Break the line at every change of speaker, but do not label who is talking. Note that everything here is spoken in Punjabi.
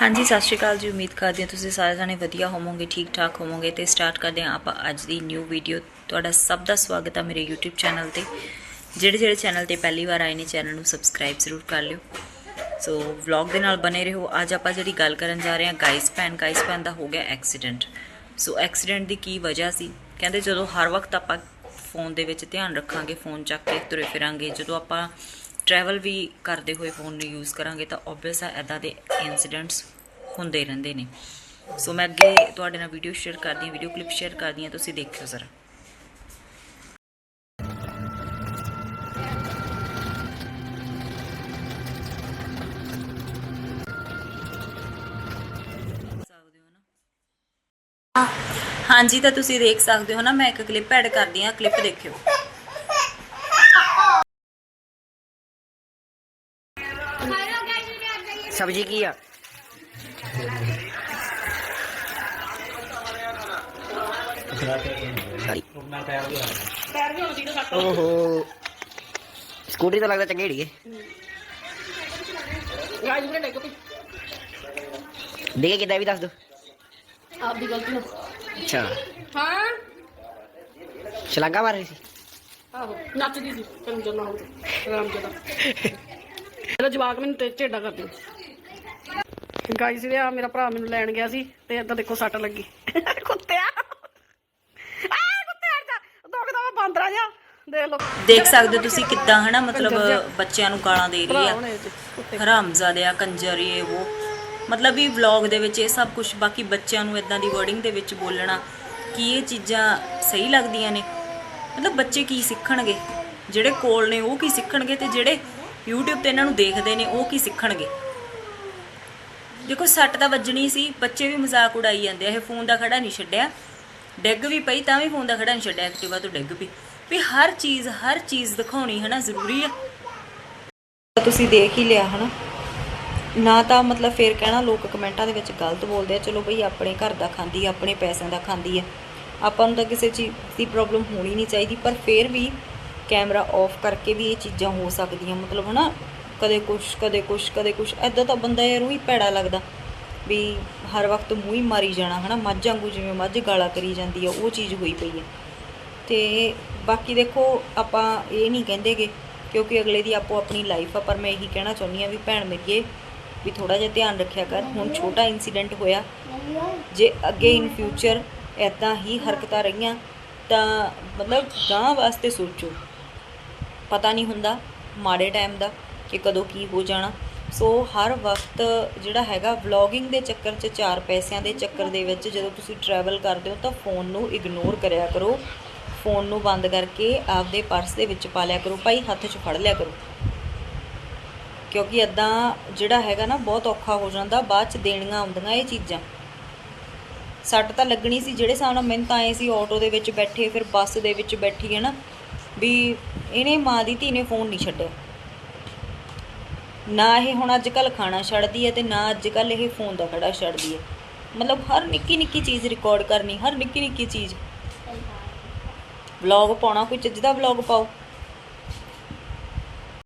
ਹਾਂਜੀ, ਸਤਿ ਸ਼੍ਰੀ ਅਕਾਲ ਜੀ। ਉਮੀਦ ਕਰਦੇ ਹਾਂ ਤੁਸੀਂ ਸਾਰੇ ਜਾਣੇ ਵਧੀਆ ਹੋਵੋਗੇ ਠੀਕ ਠਾਕ ਹੋਵੋਗੇ। ਤੇ ਸਟਾਰਟ ਕਰਦੇ ਹਾਂ ਆਪਾਂ ਅੱਜ ਦੀ ਨਿਊ ਵੀਡੀਓ ਤੁਹਾਡਾ ਸਭ ਦਾ ਸਵਾਗਤ ਹੈ ਮੇਰੇ YouTube ਚੈਨਲ ਤੇ। ਜਿਹੜੇ ਜਿਹੜੇ ਚੈਨਲ ਤੇ ਪਹਿਲੀ ਵਾਰ ਆਏ ਨੇ ਚੈਨਲ ਨੂੰ ਸਬਸਕ੍ਰਾਈਬ ਜ਼ਰੂਰ ਕਰ ਲਿਓ। ਸੋ ਵਲੌਗ ਦੇ ਨਾਲ ਬਨੇ ਰਹੋ। ਅੱਜ ਆਪਾਂ ਜਿਹੜੀ ਗੱਲ ਕਰਨ ਜਾ ਰਹੇ ਹਾਂ ਗਾਈਸ ਭੈਣ ਗਾਈਸ ਭੈਣ ਦਾ ਹੋ ਗਿਆ ਐਕਸੀਡੈਂਟ ਸੋ ਐਕਸੀਡੈਂਟ ਦੀ ਕੀ ਵਜ੍ਹਾ ਸੀ? ਕਹਿੰਦੇ ਜਦੋਂ ਹਰ ਵਕਤ ਆਪਾਂ ਫੋਨ ਦੇ ਵਿੱਚ ਧਿਆਨ ਰੱਖਾਂਗੇ ਫੋਨ ਚੱਕ ਕੇ ਤੁਰੇ ਫਿਰਾਂਗੇ, ਜਦੋਂ ਆਪਾਂ ਟਰੈਵਲ ਵੀ ਕਰਦੇ ਹੋਏ ਫੋਨ ਨੂੰ ਯੂਜ਼ ਕਰਾਂਗੇ ਤਾਂ ਆਬਵੀਅਸ ਹੈ ਐਦਾਂ ਦੇ ਇਨਸੀਡੈਂਟਸ ਹੁੰਦੇ ਰਹਿੰਦੇ ਨੇ। ਸੋ ਮੈਂ ਅੱਗੇ ਤੁਹਾਡੇ ਨਾਲ ਵੀਡੀਓ ਸ਼ੇਅਰ ਕਰਦੀ ਹਾਂ ਵੀਡੀਓ ਕਲਿੱਪ ਸ਼ੇਅਰ ਕਰਦੀ ਹਾਂ, ਤੁਸੀਂ ਦੇਖਿਓ ਜ਼ਰਾ। ਹਾਂਜੀ, ਤਾਂ ਤੁਸੀਂ ਦੇਖ ਸਕਦੇ ਹੋ ਨਾ, ਮੈਂ ਇੱਕ ਕਲਿੱਪ ਐਡ ਕਰਦੀ ਹਾਂ ਕਲਿੱਪ ਦੇਖਿਓ।
ਸਬਜੀ ਕੀ ਆ? ਓਹੋ। ਸਕੂਟਰੀ ਤਾਂ ਲੱਗਦਾ ਚੰਗੀ
ਗਾਇਸ
ਦੇਖੇ ਕਿਦਾਂ ਇਹ ਵੀ ਦੱਸ ਦੋ।
ਆਪਦੀ ਗਲਤੀ ਨਾਲ।
ਅੱਛਾ।
ਹਾਂ।
ਛਲਾਂਗਾ ਮਾਰ ਰਹੀ ਸੀ।
ਆਹੋ ਨੱਚਦੀ ਸੀ। ਤੈਨੂੰ ਜਨਾ ਹੋ ਰਾਮ ਜਦਾ ਇਹਦਾ ਜਵਾਕ ਮੈਨੂੰ ਤੇ ਝੇਡਾ ਕਰਦੀ ਗਾਇਸ ਵੀਰੇ ਆ ਮੇਰਾ ਭਰਾ ਮੈਨੂੰ ਲੈਣ ਗਿਆ ਸੀ ਤੇ ਏਦਾਂ ਦੇਖੋ ਸੱਟ ਲੱਗੀ। ਕੁੱਤਿਆ! ਆ ਕੁੱਤੇ ਹਟ ਜਾ ਦੋ ਕਿਦਾ ਬਾਂਦਰਾ ਜਾ ਦੇਖ ਲੋ
ਦੇਖ ਸਕਦੇ ਹੋ ਤੁਸੀਂ ਕਿੱਦਾਂ ਹਨਾ ਮਤਲਬ। ਬੱਚਿਆਂ ਨੂੰ ਗਾਲਾਂ ਦੇ ਰਹੀ ਆ।
ਇਹ
ਹਰਾਮਜ਼ਾਦਿਆ ਕੰਜਰ ਇਹ ਉਹ। ਮਤਲਬ ਵੀ ਵਲੌਗ ਦੇ ਵਿੱਚ ਇਹ ਸਭ ਕੁਝ ਬਾਕੀ ਬੱਚਿਆਂ ਨੂੰ ਇਦਾਂ ਦੀ ਵਰਡਿੰਗ ਦੇ ਵਿੱਚ ਬੋਲਣਾ ਕੀ ਇਹ ਚੀਜ਼ਾਂ ਸਹੀ ਲੱਗਦੀਆਂ ਨੇ? ਮਤਲਬ ਬੱਚੇ ਕੀ ਸਿੱਖਣਗੇ? ਜਿਹੜੇ ਕੋਲ ਨੇ ਉਹ ਕੀ ਸਿੱਖਣਗੇ ਤੇ ਜਿਹੜੇ YouTube ਤੇ ਇਹਨਾਂ ਨੂੰ ਦੇਖਦੇ ਨੇ ਉਹ ਕੀ ਸਿੱਖਣਗੇ? ਦੇਖੋ, ਸੱਟ ਤਾਂ ਵੱਜਣੀ ਸੀ, ਬੱਚੇ ਵੀ ਮਜ਼ਾਕ ਉਡਾਈ ਜਾਂਦੇ ਆ, ਇਹ ਫੋਨ ਦਾ ਖੜਾ ਨਹੀਂ ਛੱਡਿਆ। ਡਿੱਗ ਵੀ ਪਈ, ਤਾਂ ਵੀ ਫੋਨ ਦਾ ਖੜਾ ਨਹੀਂ ਛੱਡਿਆ, ਐਕਟਿਵਾ ਤੋਂ ਡਿੱਗ ਪਈ। ਵੀ ਹਰ ਚੀਜ਼ ਹਰ ਚੀਜ਼ ਦਿਖਾਉਣੀ ਹੈ ਨਾ ਜ਼ਰੂਰੀ ਆ। ਤੁਸੀਂ ਦੇਖ ਹੀ ਲਿਆ ਹਨਾ। ਨਾ ਤਾਂ ਮਤਲਬ ਫੇਰ ਕਹਿਣਾ, ਲੋਕ ਕਮੈਂਟਾਂ ਦੇ ਵਿੱਚ ਗਲਤ ਬੋਲਦੇ ਆ, ਚਲੋ ਬਈ ਆਪਣੇ ਘਰ ਦਾ ਖਾਂਦੀ ਆ, ਆਪਣੇ ਪੈਸਿਆਂ ਦਾ ਖਾਂਦੀ ਆ। ਆਪਾਂ ਨੂੰ ਤਾਂ ਕਿਸੇ ਚੀਜ਼ ਦੀ ਪ੍ਰੋਬਲਮ ਹੋਣੀ ਨਹੀਂ ਚਾਹੀਦੀ, ਪਰ ਫੇਰ ਵੀ ਕੈਮਰਾ ਆਫ ਕਰਕੇ ਵੀ ਇਹ ਚੀਜ਼ਾਂ ਹੋ ਸਕਦੀਆਂ, ਮਤਲਬ ਹਨਾ। ਕਦੇ ਕੁਛ ਕਦੇ ਕੁਛ ਕਦੇ ਕੁਛ। ਐਦਾਂ ਤਾਂ ਬੰਦਾ ਯਾਰ ਉਹੀ ਭੈੜਾ ਲੱਗਦਾ ਵੀ ਹਰ ਵਕਤ ਮੂੰਹ ਹੀ ਮਾਰੀ ਜਾਣਾ, ਹਨਾ? ਮੱਝ ਵਾਂਗੂ ਜਿਵੇਂ ਮੱਝ ਗਾਲਾ ਕਰੀ ਜਾਂਦੀ ਆ, ਉਹ ਚੀਜ਼ ਹੋਈ ਪਈ ਆ। ਤੇ ਬਾਕੀ ਦੇਖੋ, ਆਪਾਂ ਇਹ ਨਹੀਂ ਕਹਿੰਦੇਗੇ ਕਿਉਂਕਿ ਅਗਲੇ ਦੀ ਆਪੋ ਆਪਣੀ ਲਾਈਫ ਆ, ਪਰ ਮੈਂ ਇਹੀ ਕਹਿਣਾ ਚਾਹੁੰਦੀ ਆ ਵੀ ਭੈਣ ਮੇਰੀਏ, ਵੀ ਥੋੜਾ ਜਿਹਾ ਧਿਆਨ ਰੱਖਿਆ ਕਰ। ਹੁਣ ਛੋਟਾ ਇਨਸੀਡੈਂਟ ਹੋਇਆ। ਜੇ ਅੱਗੇ ਇਨ ਫਿਊਚਰ ਐਦਾਂ ਹੀ ਹਰਕਤਾਂ ਰਹੀਆਂ, ਤਾਂ ਮਤਲਬ ਗਾਂ ਵਾਸਤੇ ਸੋਚੋ। ਪਤਾ ਨਹੀਂ ਹੁੰਦਾ ਮਾੜੇ ਟਾਈਮ ਦਾ। ਕਿ ਕਦੋਂ ਕੀ ਹੋ ਜਾਣਾ। ਸੋ ਹਰ ਵਕਤ ਜਿਹੜਾ ਹੈਗਾ ਵਲੌਗਿੰਗ ਦੇ ਚੱਕਰ 'ਚ ਚਾਰ ਪੈਸਿਆਂ ਦੇ ਚੱਕਰ ਦੇ ਵਿੱਚ ਜਦੋਂ ਤੁਸੀਂ ਟਰੈਵਲ ਕਰਦੇ ਹੋ ਤਾਂ ਫੋਨ ਨੂੰ ਇਗਨੋਰ ਕਰਿਆ ਕਰੋ। ਫੋਨ ਨੂੰ ਬੰਦ ਕਰਕੇ ਆਪਦੇ ਪਰਸ ਦੇ ਵਿੱਚ ਪਾ ਲਿਆ ਕਰੋ। ਭਾਈ ਹੱਥ 'ਚ ਫੜ ਲਿਆ ਕਰੋ। ਕਿਉਂਕਿ ਇਦਾਂ ਜਿਹੜਾ ਹੈਗਾ ਨਾ ਬਹੁਤ ਔਖਾ ਹੋ ਜਾਂਦਾ, ਬਾਅਦ 'ਚ ਦੇਣੀਆਂ ਆਉਂਦੀਆਂ ਇਹ ਚੀਜ਼ਾਂ। ਸੱਟ ਤਾਂ ਲੱਗਣੀ ਸੀ, ਜਿਹੜੇ ਹਿਸਾਬ ਨਾਲ ਮੈਨੂੰ ਤਾਂ ਆਏ ਸੀ ਆਟੋ ਦੇ ਵਿੱਚ ਬੈਠੇ, ਫਿਰ ਬੱਸ ਦੇ ਵਿੱਚ ਬੈਠੀ ਹੈ ਨਾ, ਵੀ ਇਹਨੇ ਮਾਂ ਦੀ ਧੀ ਨੇ ਫੋਨ ਨਹੀਂ ਛੱਡਿਆ। ਨਾ ਇਹ ਹੁਣ ਅੱਜ ਕੱਲ ਖਾਣਾ ਛੱਡਦੀ ਹੈ ਤੇ ਨਾ ਅੱਜ ਕੱਲ ਇਹ ਫੋਨ ਦਾ ਖੜਾ ਛੱਡਦੀ ਹੈ। ਮਤਲਬ ਹਰ ਨਿੱਕੀ ਨਿੱਕੀ ਚੀਜ਼ ਰਿਕਾਰਡ ਕਰਨੀ ਹਰ ਨਿੱਕੀ ਨਿੱਕੀ ਚੀਜ਼। ਵਲੌਗ ਪਾਉਣਾ ਕੋਈ ਚੱਜ ਦਾ ਵਲੌਗ ਪਾਓ।